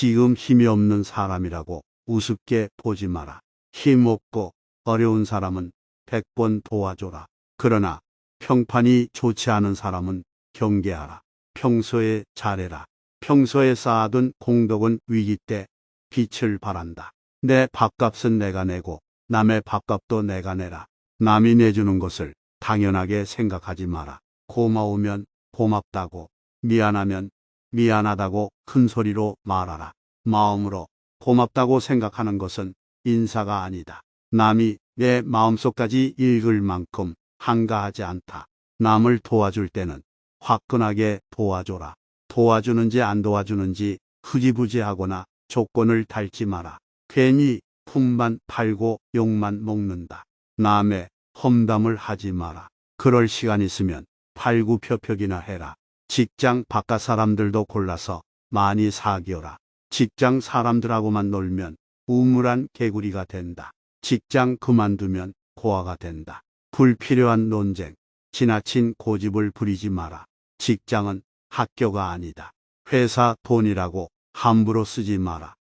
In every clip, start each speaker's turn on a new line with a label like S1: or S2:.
S1: 지금 힘이 없는 사람이라고 우습게 보지 마라. 힘 없고 어려운 사람은 백번 도와줘라. 그러나 평판이 좋지 않은 사람은 경계하라. 평소에 잘해라. 평소에 쌓아둔 공덕은 위기 때 빛을 발한다. 내 밥값은 내가 내고 남의 밥값도 내가 내라. 남이 내주는 것을 당연하게 생각하지 마라. 고마우면 고맙다고, 미안하면 미안하다고 큰 소리로 말하라. 마음으로 고맙다고 생각하는 것은 인사가 아니다. 남이 내 마음속까지 읽을 만큼 한가하지 않다. 남을 도와줄 때는 화끈하게 도와줘라. 도와주는지 안 도와주는지 흐지부지하거나 조건을 달지 마라. 괜히 품만 팔고 욕만 먹는다. 남의 험담을 하지 마라. 그럴 시간 있으면 팔구펴펴기나 해라. 직장 바깥 사람들도 골라서 많이 사귀어라. 직장 사람들하고만 놀면 우물한 개구리가 된다. 직장 그만두면 고아가 된다. 불필요한 논쟁, 지나친 고집을 부리지 마라. 직장은 학교가 아니다. 회사 돈이라고 함부로 쓰지 마라.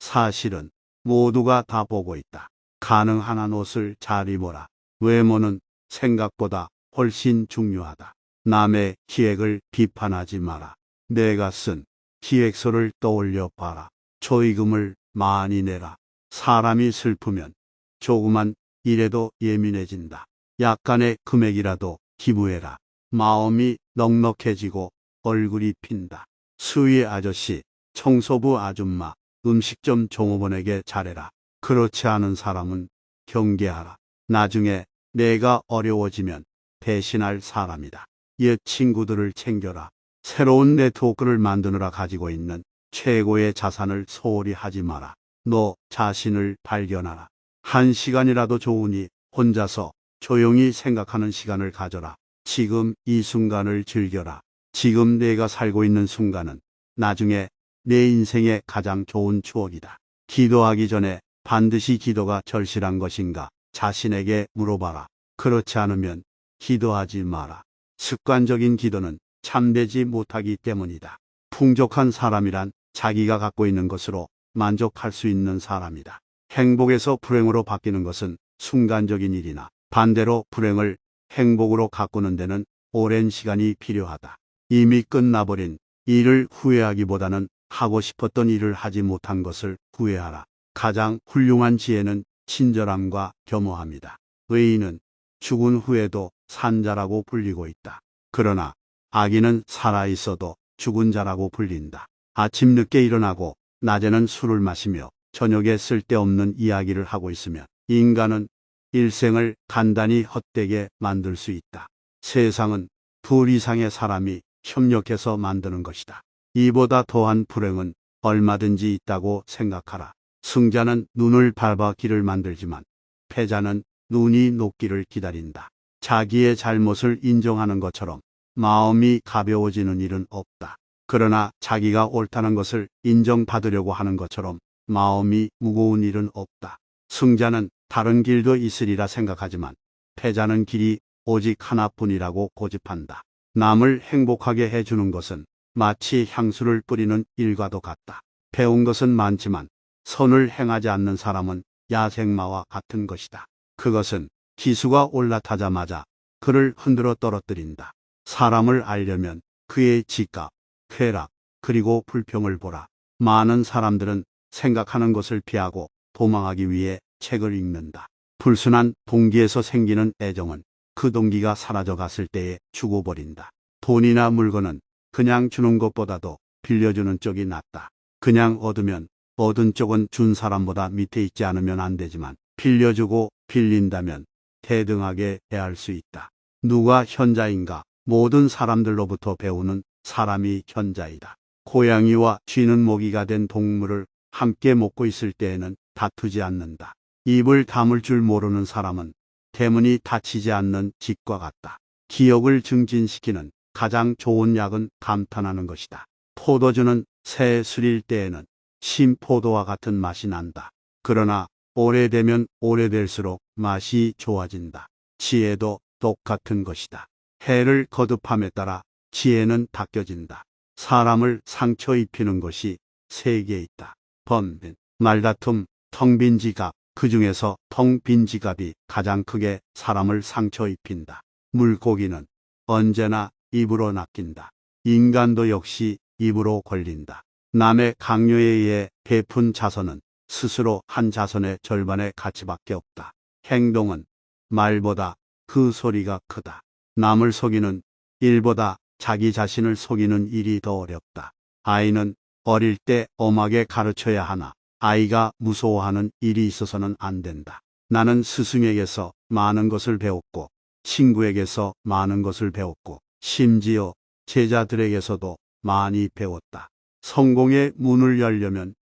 S1: 사실은 모두가 다 보고 있다. 가능한 옷을 잘 입어라. 외모는 생각보다 훨씬 중요하다. 남의 기획을 비판하지 마라. 내가 쓴 기획서를 떠올려 봐라. 조의금을 많이 내라. 사람이 슬프면 조그만 일에도 예민해진다. 약간의 금액이라도 기부해라. 마음이 넉넉해지고 얼굴이 핀다. 수위 아저씨, 청소부 아줌마, 음식점 종업원에게 잘해라. 그렇지 않은 사람은 경계하라. 나중에 내가 어려워지면 대신할 사람이다. 옛 친구들을 챙겨라. 새로운 네트워크를 만드느라 가지고 있는 최고의 자산을 소홀히 하지 마라. 너 자신을 발견하라. 한 시간이라도 좋으니 혼자서 조용히 생각하는 시간을 가져라. 지금 이 순간을 즐겨라. 지금 내가 살고 있는 순간은 나중에 내 인생의 가장 좋은 추억이다. 기도하기 전에 반드시 기도가 절실한 것인가 자신에게 물어봐라. 그렇지 않으면 기도하지 마라. 습관적인 기도는 참되지 못하기 때문이다. 풍족한 사람이란 자기가 갖고 있는 것으로 만족할 수 있는 사람이다. 행복에서 불행으로 바뀌는 것은 순간적인 일이나 반대로 불행을 행복으로 가꾸는 데는 오랜 시간이 필요하다. 이미 끝나버린 일을 후회하기보다는 하고 싶었던 일을 하지 못한 것을 후회하라. 가장 훌륭한 지혜는 친절함과 겸허함이다. 의인은 죽은 후에도 산자라고 불리고 있다. 그러나 악인은 살아있어도 죽은 자라고 불린다. 아침 늦게 일어나고 낮에는 술을 마시며 저녁에 쓸데없는 이야기를 하고 있으면 인간은 일생을 간단히 헛되게 만들 수 있다. 세상은 둘 이상의 사람이 협력해서 만드는 것이다. 이보다 더한 불행은 얼마든지 있다고 생각하라. 승자는 눈을 밟아 길을 만들지만 패자는 눈이 녹기를 기다린다. 자기의 잘못을 인정하는 것처럼 마음이 가벼워지는 일은 없다. 그러나 자기가 옳다는 것을 인정받으려고 하는 것처럼 마음이 무거운 일은 없다. 승자는 다른 길도 있으리라 생각하지만 패자는 길이 오직 하나뿐이라고 고집한다. 남을 행복하게 해주는 것은 마치 향수를 뿌리는 일과도 같다. 배운 것은 많지만 선을 행하지 않는 사람은 야생마와 같은 것이다. 그것은 기수가 올라타자마자 그를 흔들어 떨어뜨린다. 사람을 알려면 그의 직각, 쾌락, 그리고 불평을 보라. 많은 사람들은 생각하는 것을 피하고 도망하기 위해 책을 읽는다. 불순한 동기에서 생기는 애정은 그 동기가 사라져 갔을 때에 죽어버린다. 돈이나 물건은 그냥 주는 것보다도 빌려주는 쪽이 낫다. 그냥 얻으면 얻은 쪽은 준 사람보다 밑에 있지 않으면 안 되지만 빌려주고 빌린다면 대등하게 대할 수 있다. 누가 현자인가? 모든 사람들로부터 배우는 사람이 현자이다. 고양이와 쥐는 모기가 된 동물을 함께 먹고 있을 때에는 다투지 않는다. 입을 다물 줄 모르는 사람은 대문이 닫히지 않는 집과 같다. 기억을 증진시키는 가장 좋은 약은 감탄하는 것이다. 포도주는 새 술일 때에는 신포도와 같은 맛이 난다. 그러나 오래되면 오래될수록 맛이 좋아진다. 지혜도 똑같은 것이다. 해를 거듭함에 따라 지혜는 닦여진다. 사람을 상처 입히는 것이 세 개 있다. 번빈, 말다툼, 텅 빈 지갑. 그 중에서 텅 빈 지갑이 가장 크게 사람을 상처 입힌다. 물고기는 언제나 입으로 낚인다. 인간도 역시 입으로 걸린다. 남의 강요에 의해 베푼 자선은 스스로 한 자선의 절반의 가치밖에 없다. 행동은 말보다 그 소리가 크다. 남을 속이는 일보다 자기 자신을 속이는 일이 더 어렵다. 아이는 어릴 때 엄하게 가르쳐야 하나 아이가 무서워하는 일이 있어서는 안 된다. 나는 스승에게서 많은 것을 배웠고 친구에게서 많은 것을 배웠고 심지어 제자들에게서도 많이 배웠다. 성공의 문을 열려면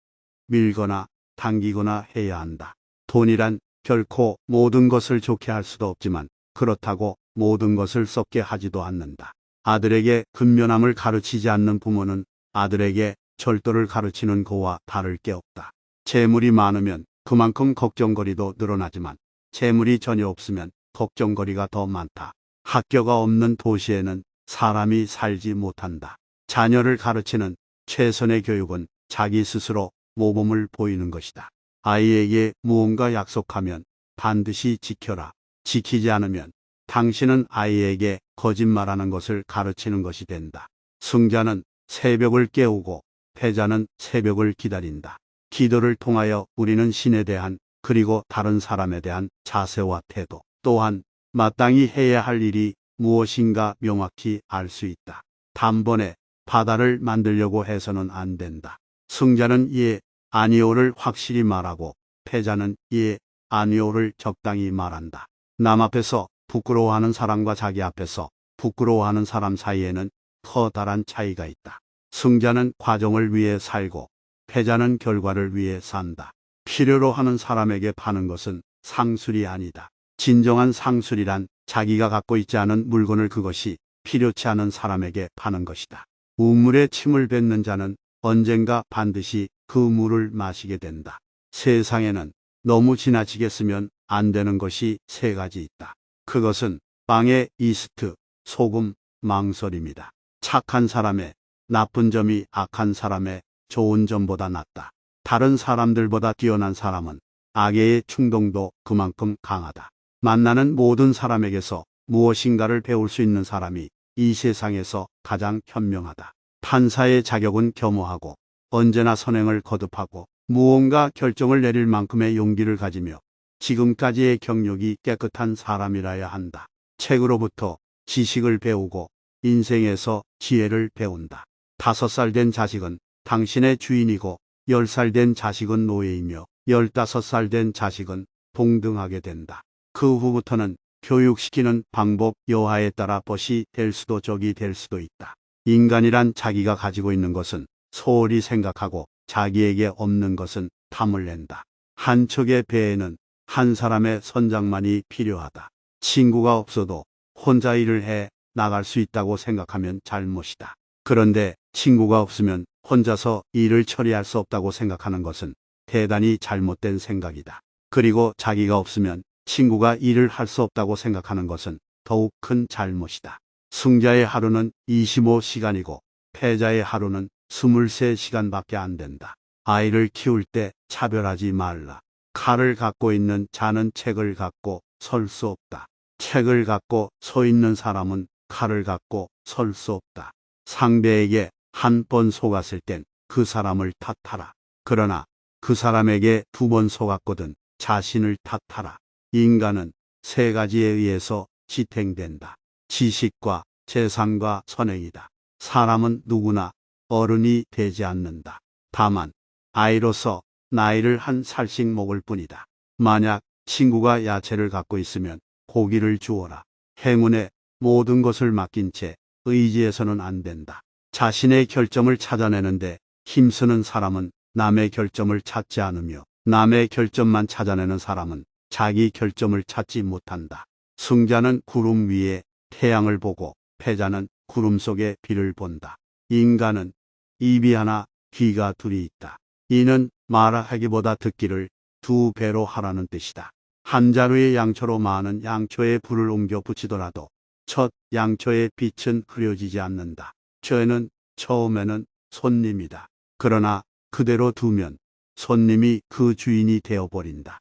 S1: 밀거나 당기거나 해야 한다. 돈이란 결코 모든 것을 좋게 할 수도 없지만 그렇다고 모든 것을 썩게 하지도 않는다. 아들에게 근면함을 가르치지 않는 부모는 아들에게 절도를 가르치는 거와 다를 게 없다. 재물이 많으면 그만큼 걱정거리도 늘어나지만 재물이 전혀 없으면 걱정거리가 더 많다. 학교가 없는 도시에는 사람이 살지 못한다. 자녀를 가르치는 최선의 교육은 자기 스스로 모범을 보이는 것이다. 아이에게 무언가 약속하면 반드시 지켜라. 지키지 않으면 당신은 아이에게 거짓말하는 것을 가르치는 것이 된다. 승자는 새벽을 깨우고 패자는 새벽을 기다린다. 기도를 통하여 우리는 신에 대한 그리고 다른 사람에 대한 자세와 태도 또한 마땅히 해야 할 일이 무엇인가 명확히 알 수 있다. 단번에 바다를 만들려고 해서는 안 된다. 승자는 예, 아니오를 확실히 말하고 패자는 예, 아니오를 적당히 말한다. 남 앞에서 부끄러워하는 사람과 자기 앞에서 부끄러워하는 사람 사이에는 커다란 차이가 있다. 승자는 과정을 위해 살고 패자는 결과를 위해 산다. 필요로 하는 사람에게 파는 것은 상술이 아니다. 진정한 상술이란 자기가 갖고 있지 않은 물건을 그것이 필요치 않은 사람에게 파는 것이다. 우물에 침을 뱉는 자는 언젠가 반드시 그 물을 마시게 된다. 세상에는 너무 지나치게 쓰면 안 되는 것이 세 가지 있다. 그것은 빵에 이스트, 소금, 망설입니다. 착한 사람의 나쁜 점이 악한 사람의 좋은 점보다 낫다. 다른 사람들보다 뛰어난 사람은 악의 충동도 그만큼 강하다. 만나는 모든 사람에게서 무엇인가를 배울 수 있는 사람이 이 세상에서 가장 현명하다. 판사의 자격은 겸허하고 언제나 선행을 거듭하고 무언가 결정을 내릴 만큼의 용기를 가지며 지금까지의 경력이 깨끗한 사람이라야 한다. 책으로부터 지식을 배우고 인생에서 지혜를 배운다. 다섯 살 된 자식은 당신의 주인이고 열 살 된 자식은 노예이며 열다섯 살 된 자식은 동등하게 된다. 그 후부터는 교육시키는 방법 여하에 따라 벗이 될 수도 적이 될 수도 있다. 인간이란 자기가 가지고 있는 것은 소홀히 생각하고 자기에게 없는 것은 탐을 낸다. 한 척의 배에는 한 사람의 선장만이 필요하다. 친구가 없어도 혼자 일을 해 나갈 수 있다고 생각하면 잘못이다. 그런데 친구가 없으면 혼자서 일을 처리할 수 없다고 생각하는 것은 대단히 잘못된 생각이다. 그리고 자기가 없으면 친구가 일을 할 수 없다고 생각하는 것은 더욱 큰 잘못이다. 승자의 하루는 25시간이고 패자의 하루는 23시간밖에 안 된다. 아이를 키울 때 차별하지 말라. 칼을 갖고 있는 자는 책을 갖고 설 수 없다. 책을 갖고 서 있는 사람은 칼을 갖고 설 수 없다. 상대에게 한 번 속았을 땐 그 사람을 탓하라. 그러나 그 사람에게 두 번 속았거든 자신을 탓하라. 인간은 세 가지에 의해서 지탱된다. 지식과 재산과 선행이다. 사람은 누구나 어른이 되지 않는다. 다만 아이로서 나이를 한 살씩 먹을 뿐이다. 만약 친구가 야채를 갖고 있으면 고기를 주어라. 행운에 모든 것을 맡긴 채 의지해서는 안 된다. 자신의 결점을 찾아내는데 힘쓰는 사람은 남의 결점을 찾지 않으며 남의 결점만 찾아내는 사람은 자기 결점을 찾지 못한다. 승자는 구름 위에 태양을 보고 패자는 구름 속에 비를 본다. 인간은 입이 하나 귀가 둘이 있다. 이는 말하기보다 듣기를 두 배로 하라는 뜻이다. 한 자루의 양초로 많은 양초에 불을 옮겨 붙이더라도 첫 양초의 빛은 흐려지지 않는다. 죄는 처음에는 손님이다. 그러나 그대로 두면 손님이 그 주인이 되어버린다.